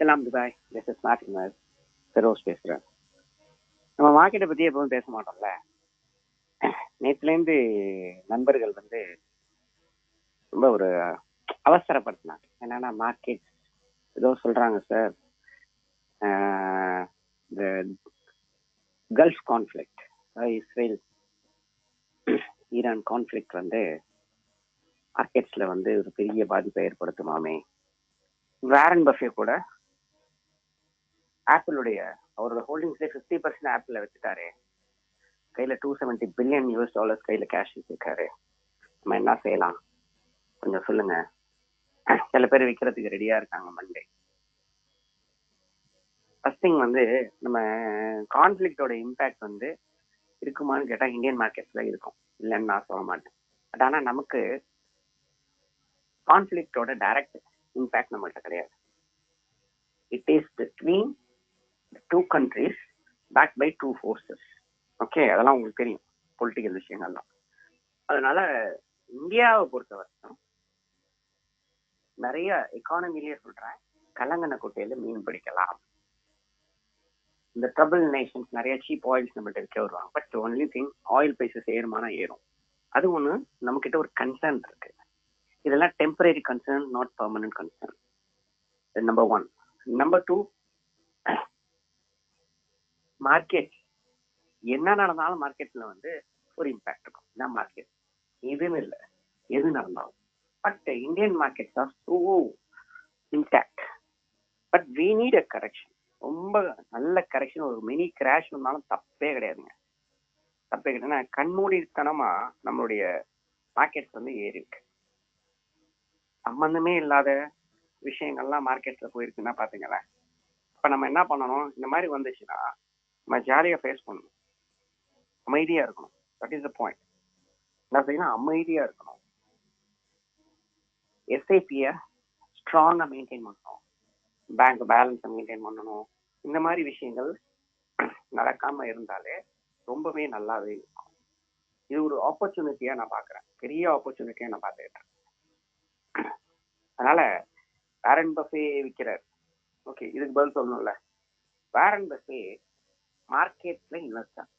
எல்லாம் Dubai this is மார்டினர் ஃபெரோஸ் பேசுகிறேன் நம்ம மார்க்கெட்டை பற்றி எப்பவும் பேச மாட்டோம்ல. நேற்றுலேருந்து நண்பர்கள் வந்து ரொம்ப ஒரு அவசரப்படுத்தினாங்க. என்னன்னா மார்க்கெட் ஏதோ சொல்கிறாங்க சார் இந்த gulf conflict Israel Iran conflict வந்து மார்க்கெட்ஸில் வந்து ஒரு பெரிய பாதிப்பை ஏற்படுத்துமாமே. வேரன் பஃபே கூட ஆப்பிளுடைய அவரோட ஹோல்டிங்ஸ்லேயே ஃபிஃப்டி பர்சன்ட் ஆப்பிள் வச்சுட்டாரு. கையில two seventy billion US dollars கையில கேஷ் வச்சிருக்காரு. நம்ம என்ன செய்யலாம்? கொஞ்சம் சொல்லுங்க. சில பேர் விற்கிறதுக்கு ரெடியா இருக்காங்க மண்டே ஃபர்ஸ்ட் திங் வந்து நம்ம கான்ஃபிளிக்டோட இம்பேக்ட் வந்து இருக்குமான்னு கேட்டா இந்தியன் மார்க்கெட்ஸ்ல இருக்கும். இல்லைன்னு நான் சொல்ல மாட்டேன். பட் ஆனா நமக்கு கான்ஃபிளிக்டோட டைரக்ட் இம்பேக்ட் நம்மள்ட்ட கிடையாது. It is between two countries back by two forces okay அதெல்லாம் உங்களுக்கு தெரியும் பொலிட்டிக்கல் விஷயங்கள்லாம். அதனால இந்தியாவை பொறுத்த வரைக்கும் நிறைய எக்கானமிலேயே சொல்றேன் கலங்கன குட்டையில மீன் பிடிக்கலாம். இந்த ட்ரபிள் நேஷன்ஸ் நிறைய சீப் ஆயில்ஸ் நம்மகிட்ட விற்க வருவாங்க. But only thing oil prices ஏறுமானா ஏறும். அது ஒன்று நம்ம கிட்ட ஒரு கன்சர்ன் இருக்கு. இதெல்லாம் temporary concern not permanent concern number one number two market என்ன நடந்தாலும் மார்க்கெட்ல வந்து ஒரு இம்பாக்ட் இருக்கும். என்ன மார்க்கெட் எதுவும் இல்லை. எது நடந்தாலும். But Indian markets are so intact but we need a correction ரொம்ப நல்ல கரெக்ஷன் ஒரு மினி கிராஷ் வந்தாலும் தப்பே கிடையாதுங்க. தப்பே கிடையாது. கண்மூடித்தனமா நம்மளுடைய மார்க்கெட்ஸ் வந்து ஏறி இருக்கு. சம்பந்தமே இல்லாத விஷயங்கள்லாம் மார்க்கெட்ல போயிருக்குன்னா பாத்தீங்களேன் இப்ப நம்ம என்ன பண்ணணும்? இந்த மாதிரி வந்துச்சுன்னா நம்ம ஜாலியாக ஃபேஸ் பண்ணணும். அமைதியாக இருக்கணும். தட் இஸ் த பாயிண்ட் என்ன செய்யணும்? அமைதியாக இருக்கணும். எஸ்ஐபியை ஸ்ட்ராங்காக மெயின்டைன் பண்ணணும். பேங்க் பேலன்ஸை மெயின்டைன் பண்ணணும். இந்த மாதிரி விஷயங்கள் நடக்காம இருந்தாலே ரொம்பவே நல்லாவே இருக்கும். இது ஒரு ஆப்பர்ச்சுனிட்டியாக நான் பார்க்குறேன். பெரிய ஆப்பர்ச்சுனிட்டியாக நான் பார்த்துக்கிட்டேன். அதனால வேரன் பஃபே விற்கிறார் ஓகே இதுக்கு பதில் சொல்லணும்ல. வேரன் பஃபே மார்க்கெட்ல இன்வெஸ்டர்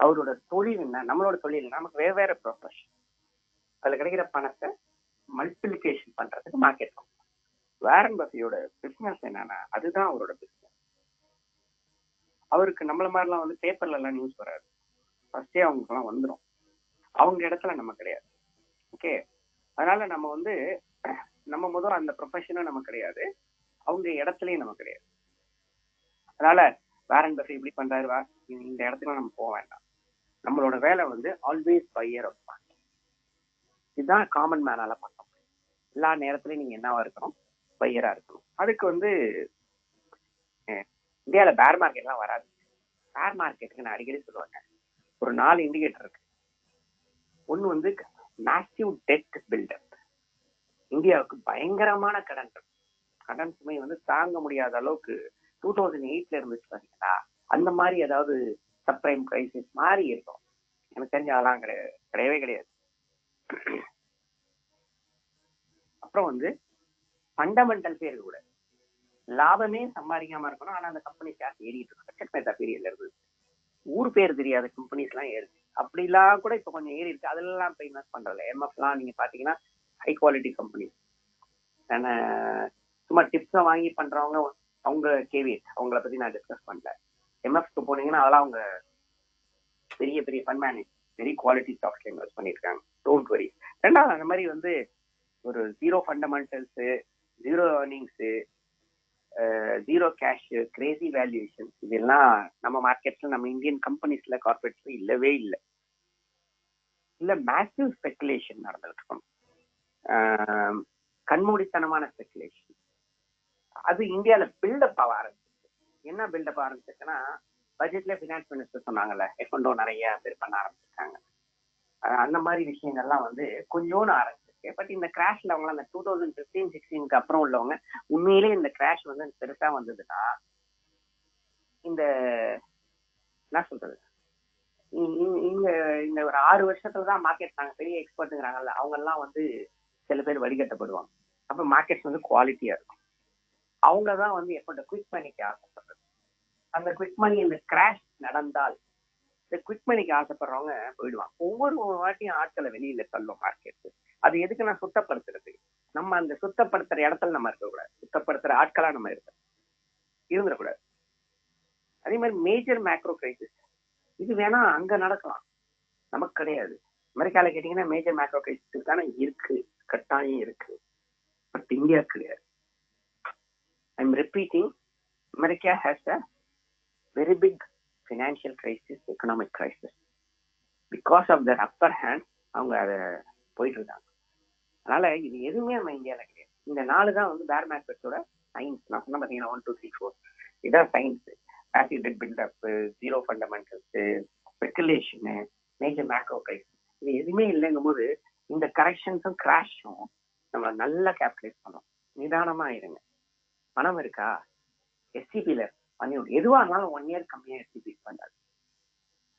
அவரோட தொழில் என்ன? நம்மளோட தொழில் நமக்கு வேற வேற ப்ரொஃபஷன் அதுல கிடைக்கிற பணத்தை மல்டிபிளிகேஷன் பண்றதுக்கு மார்க்கெட் வேரன் பஃபியோட பிசினஸ் என்னன்னா அதுதான் அவரோட பிசினஸ் அவருக்கு நம்மள மாதிரிலாம் வந்து பேப்பர்ல எல்லாம் நியூஸ் வராது. ஃபர்ஸ்டே அவங்களுக்கு எல்லாம் வந்துடும் அவங்க இடத்துல நம்ம கிடையாது. ஓகே அதனால நம்ம வந்து நம்ம முதல் அந்த ப்ரொஃபஷனும் நம்ம கிடையாது. அவங்க இடத்துலயும் நம்ம கிடையாது. அதனால வேரன் பஃபே இப்படி பண்றாரு வா இந்த இடத்துல நம்ம போக வேண்டாம். நம்மளோட வேலை வந்து ஆல்வேஸ் பையர் ஆஃப் இதுதான் காமன் மேனால பண்ண முடியும். எல்லா நேரத்துலயும் நீங்க என்னவா இருக்கணும்? பையரா இருக்கணும். அதுக்கு வந்து இந்தியாவில பேர் மார்க்கெட்லாம் வராது. பேர் மார்க்கெட்டுக்கு நான் அடிக்கடி சொல்லுவாங்க. ஒரு நாலு இண்டிகேட்டர் இருக்கு. ஒன்னு வந்து மேசிவ் டெட் பில்டப் இந்தியாவுக்கு பயங்கரமான கடன். இருக்கு கடன் சுமை வந்து தாங்க முடியாத அளவுக்கு டூ தௌசண்ட் எயிட்ல இருந்துச்சு பாத்தீங்களா? அந்த மாதிரி ஏதாவது சப்ரைம் கிரைசிஸ் மாதிரி இருக்கும். எனக்கு தெரிஞ்ச அதெல்லாம் கிடையாது கிடையவே கிடையாது. அப்புறம் வந்து ஃபண்டமெண்டல் பேர் கூட. லாபமே சம்பாதிக்காம இருக்கணும். ஆனா அந்த கம்பெனி கேஸ் ஏறிட்டு இருக்கு. செக் மேத்தா பீரியட்ல இருந்து. ஊர் பேர் தெரியாத. கம்பெனிஸ் எல்லாம் ஏறுது. அப்படிலாம் கூட இப்ப கொஞ்சம் ஏறி இருக்கு. அதெல்லாம் இப்ப இன்வெஸ்ட் பண்றதில்ல. எல்லாம் நீங்க பாத்தீங்கன்னா ஹை குவாலிட்டி கம்பெனி சும்மா டிப்ஸை வாங்கி பண்றவங்க அவங்க கேவிஎஸ் அவங்கள பத்தி நான் டிஸ்கஸ் பண்ணல. எம்எஃப்க்கு போனீங்கன்னா அதெல்லாம் அவங்க பெரிய பெரிய ஃபன் மேனேஜ் வெரி குவாலிட்டி ஸ்டாக்ஸ்ல இன்வெஸ்ட் பண்ணியிருக்காங்க. டோன்ட் வரி ரெண்டாவது அந்த மாதிரி வந்து ஒரு zero fundamentals zero earnings zero cash crazy valuation இதெல்லாம் நம்ம மார்க்கெட்ல நம்ம இந்தியன் கம்பெனிஸ்ல கார்பரேட்ஸ்ல இல்லவே இல்லை. இல்ல மேசிவ் ஸ்பெகுலேஷன் நடந்துட்டு இருக்கணும். கண்மூடித்தனமான ஸ்பெகுலேஷன் அது இந்தியால பில்டப் ஆக ஆரம்பிச்சிருக்கு. என்ன பில்டப் ஆரம்பிச்சிருக்குன்னா பட்ஜெட்ல பினான்ஸ் மினிஸ்டர் சொன்னாங்கல்ல எக்கொண்டோ நிறைய பேர் பண்ண ஆரம்பிச்சிருக்காங்க. அந்த மாதிரி விஷயங்கள்லாம் வந்து கொஞ்சோன்னு ஆரம்பிச்சிருக்கு. பட் இந்த கிராஷ்ல அவங்க அந்த டூ தௌசண்ட் பிப்டீன் சிக்ஸ்டீனுக்கு அப்புறம் உள்ளவங்க உண்மையிலே இந்த கிராஷ் வந்து பெருசா வந்ததுன்னா இந்த என்ன சொல்றது? இங்க இந்த ஒரு ஆறு வருஷத்துல தான் மார்க்கெட் நாங்க பெரிய எக்ஸ்பர்ட்டுங்கிறாங்கல்ல அவங்க எல்லாம் வந்து சில பேர் வடிகட்டப்படுவாங்க அப்ப மார்க்கெட்ஸ் வந்து குவாலிட்டியா இருக்கும். அவங்க தான் வந்து எப்போ குவிக் மணிக்கு ஆசைப்படுறது? அந்த குவிக் மணி இந்த கிராஷ் நடந்தால் இந்த குவிக் மணிக்கு ஆசைப்படுறவங்க போயிடுவாங்க. ஒவ்வொரு வாட்டியும் ஆட்களை வெளியில தள்ளும் மார்க்கெட் அது எதுக்கு நான் சுத்தப்படுத்துறது? நம்ம அந்த சுத்தப்படுத்துற இடத்துல நம்ம இருக்கக்கூடாது. சுத்தப்படுத்துற ஆட்களா நம்ம இருக்க இருந்துடக்கூடாது. அதே மாதிரி மேஜர் மேக்ரோ கிரைசிஸ் இது வேணா அங்க நடக்கலாம். நமக்கு கிடையாது. அமெரிக்கால கேட்டீங்கன்னா மேஜர் மேக்ரோ கிரைசிஸ் தானே இருக்கு. கட்டாயம் இருக்கு. பட் இந்தியா கிடையாது. I'm repeating America has a very big financial crisis economic crisis because of their upper hand அவங்க அதை போயிட்டு இருக்காங்க அதனால இது எதுவுமே நம்ம இந்தியாவில் கிடையாது. இந்த நாலு தான் வந்து பேர் மார்க்கெட்டோட சயின்ஸ் நான் சொன்ன பார்த்தீங்கன்னா ஒன் டூ த்ரீ ஃபோர் இதான் science acid buildup zero fundamentals speculation major macro price இது எதுவுமே இல்லைங்கும் போது இந்த கரெக்ஷன்ஸும் கிராஷும் நம்ம நல்லா கேல்குலேட் பண்ணோம். நிதானமாக இருங்க. பணம் இருக்கா? எஸ்சிபில பண்ணி எதுவா இருந்தாலும் ஒன் இயர் கம்மியா எஸ்சிபி பண்ணாது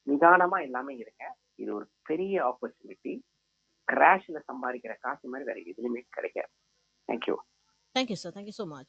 நிதானமா எல்லாமே இருங்க. இது ஒரு பெரிய ஆப்பர்ச்சுனிட்டி கிராஷ்ல சம்பாதிக்கிற காசு மாதிரி வேற எதுலையுமே கிடைக்காது. Thank you thank you sir thank you so much.